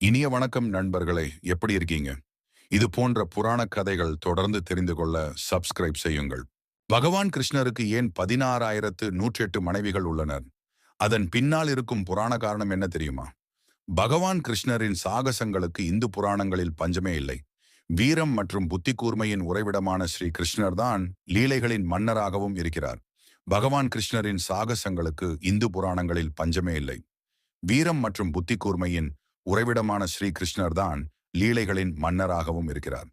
இனிய வணக்கம் நண்பர்களே எப்படி இருக்கீங்க? இது போன்ற புராண கதைகள் தொடர்ந்து தெரிந்து கொள்ள சப்ஸ்கிரைப் செய்யுங்கள். பகவான் கிருஷ்ணருக்கு ஏன் பதினாறாயிரத்து நூற்றி எட்டு மனைவிகள் உள்ளனர்? அதன் பின்னால் இருக்கும் புராண காரணம் என்ன தெரியுமா? பகவான் கிருஷ்ணரின் சாகசங்களுக்கு இந்து புராணங்களில் பஞ்சமே இல்லை. வீரம் மற்றும் புத்தி கூர்மையின் உறைவிடமான ஸ்ரீ கிருஷ்ணர் தான் லீலைகளின் மன்னராகவும் இருக்கிறார். பகவான் கிருஷ்ணரின் சாகசங்களுக்கு இந்து புராணங்களில் பஞ்சமே இல்லை. வீரம் மற்றும் புத்தி கூர்மையின் உறைவிடமான ஸ்ரீ கிருஷ்ணர் தான் லீலைகளின் மன்னராகவும் இருக்கிறார்.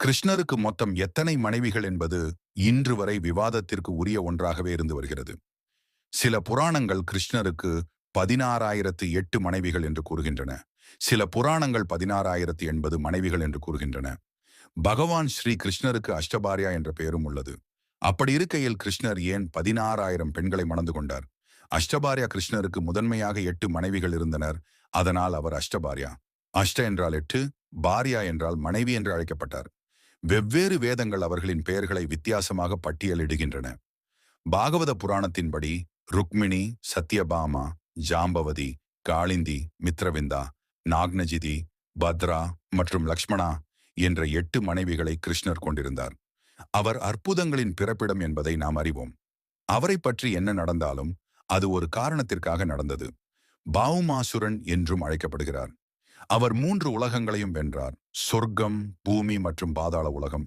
கிருஷ்ணருக்கு மொத்தம் எத்தனை மனைவிகள் என்பது இன்று வரை விவாதத்திற்கு உரிய ஒன்றாகவே இருந்து வருகிறது. சில புராணங்கள் கிருஷ்ணருக்கு பதினாறாயிரத்து எட்டு மனைவிகள் என்று கூறுகின்றன. சில புராணங்கள் பதினாறாயிரத்து எண்பது மனைவிகள் என்று கூறுகின்றன. பகவான் ஸ்ரீ கிருஷ்ணருக்கு அஷ்டபாரியா என்ற பெயரும் உள்ளது. அப்படி இருக்கையில் கிருஷ்ணர் ஏன் பதினாறாயிரம் பெண்களை மணந்து கொண்டார்? அஷ்டபாரியா கிருஷ்ணருக்கு முதன்மையாக எட்டு மனைவிகள் இருந்தனர். அதனால் அவர் அஷ்டபாரியா. அஷ்ட என்றால் எட்டு பாரியா என்றால் மனைவி என்று அழைக்கப்பட்டார். வெவ்வேறு வேதங்கள் அவர்களின் பெயர்களை வித்தியாசமாக பட்டியலிடுகின்றன. பாகவத புராணத்தின்படி ருக்மிணி சத்யபாமா ஜாம்பவதி காளிந்தி மித்ரவிந்தா நாக்னஜிதி பத்ரா மற்றும் லக்ஷ்மணா என்ற எட்டு மனைவிகளை கிருஷ்ணர் கொண்டிருந்தார். அவர் அற்புதங்களின் பிறப்பிடம் என்பதை நாம் அறிவோம். அவரை பற்றி என்ன நடந்தாலும் அது ஒரு காரணத்திற்காக நடந்தது. பாவுமாசுரன் என்றும் அழைக்கப்படுகிறார். அவர் மூன்று உலகங்களையும் வென்றார். சொர்க்கம் பூமி மற்றும் பாதாள உலகம்.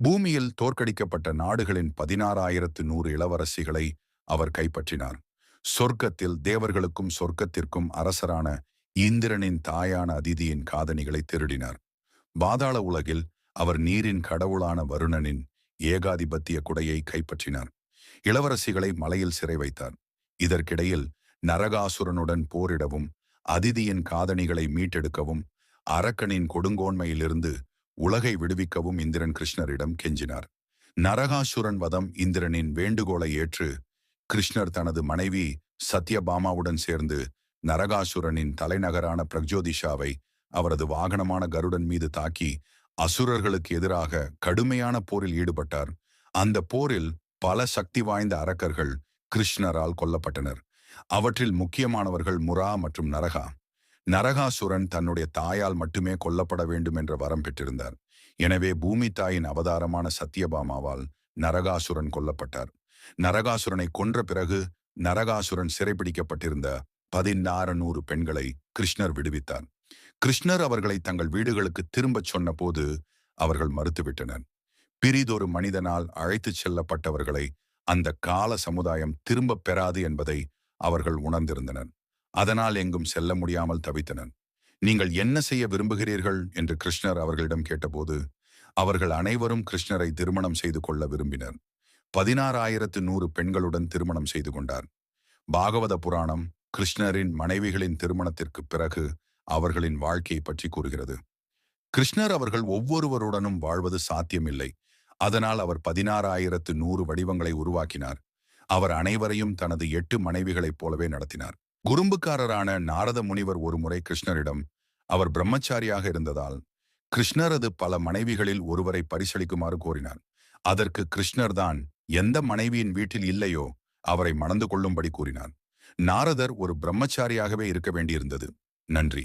பூமியில் தோற்கடிக்கப்பட்ட நாடுகளின் பதினாறாயிரத்து நூறு இளவரசிகளை அவர் கைப்பற்றினார். சொர்க்கத்தில் தேவர்களுக்கும் சொர்க்கத்திற்கும் அரசரான இந்திரனின் தாயான அதிதியின் காதணிகளை திருடினார். பாதாள உலகில் அவர் நீரின் கடவுளான வருணனின் ஏகாதிபத்திய குடையை கைப்பற்றினார். இளவரசிகளை மலையில் சிறை வைத்தார். இதற்கிடையில் நரகாசுரனுடன் போரிடவும் அதிதியின் காதணிகளை மீட்டெடுக்கவும் அரக்கனின் கொடுங்கோன்மையிலிருந்து உலகை விடுவிக்கவும் இந்திரன் கிருஷ்ணரிடம் கெஞ்சினார். நரகாசுரன் வதம் இந்திரனின் வேண்டுகோளை ஏற்று கிருஷ்ணர் தனது மனைவி சத்யபாமாவுடன் சேர்ந்து நரகாசுரனின் தலைநகரான பிரக்ஜோதிஷாவை அவரது வாகனமான கருடன் மீது தாக்கி அசுரர்களுக்கு எதிராக கடுமையான போரில் ஈடுபட்டார். அந்த போரில் பல சக்தி வாய்ந்த அரக்கர்கள் கிருஷ்ணரால் கொல்லப்பட்டனர். அவற்றில் முக்கியமானவர்கள் முரா மற்றும் நரகா. நரகாசுரன் தன்னுடைய தாயால் மட்டுமே கொல்லப்பட வேண்டும் என்ற வரம் பெற்றிருந்தார். எனவே பூமி தாயின் அவதாரமான சத்யபாமாவால் நரகாசுரன் கொல்லப்பட்டார். நரகாசுரனை கொன்ற பிறகு நரகாசுரன் சிறைப்பிடிக்கப்பட்டிருந்த பதினாறு நூறு பெண்களை கிருஷ்ணர் விடுவித்தார். கிருஷ்ணர் அவர்களை தங்கள் வீடுகளுக்கு திரும்பச் சொன்னபோது அவர்கள் மறுத்துவிட்டனர். பிரிதொரு மனிதனால் அழைத்துச் செல்லப்பட்டவர்களை அந்த கால சமுதாயம் திரும்பப் பெறாது என்பதை அவர்கள் உணர்ந்திருந்தனர். அதனால் எங்கும் செல்ல முடியாமல் தவித்தனர். நீங்கள் என்ன செய்ய விரும்புகிறீர்கள்? என்று கிருஷ்ணர் அவர்களிடம் கேட்டபோது அவர்கள் அனைவரும் கிருஷ்ணரை திருமணம் செய்து கொள்ள விரும்பினர். பதினாறாயிரத்து நூறு பெண்களுடன் திருமணம் செய்து கொண்டார். பாகவத புராணம் கிருஷ்ணரின் மனைவிகளின் திருமணத்திற்கு பிறகு அவர்களின் வாழ்க்கையை பற்றி கூறுகிறது. கிருஷ்ணர் அவர்கள் ஒவ்வொருவருடனும் வாழ்வது சாத்தியமில்லை. அதனால் அவர் பதினாறாயிரத்து நூறு வடிவங்களை உருவாக்கினார். அவர் அனைவரையும் தனது எட்டு மனைவிகளைப் போலவே நடத்தினார். குறும்புக்காரரான நாரத முனிவர் ஒருமுறை கிருஷ்ணரிடம் அவர் பிரம்மச்சாரியாக இருந்ததால் கிருஷ்ணரது பல மனைவிகளில் ஒருவரை பரிசளிக்குமாறு கோரினார். அதற்கு கிருஷ்ணர் தான் எந்த மனைவியின் வீட்டில் இல்லையோ அவரை மணந்து கொள்ளும்படி கூறினார். நாரதர் ஒரு பிரம்மச்சாரியாகவே இருக்க வேண்டியிருந்தது. நன்றி.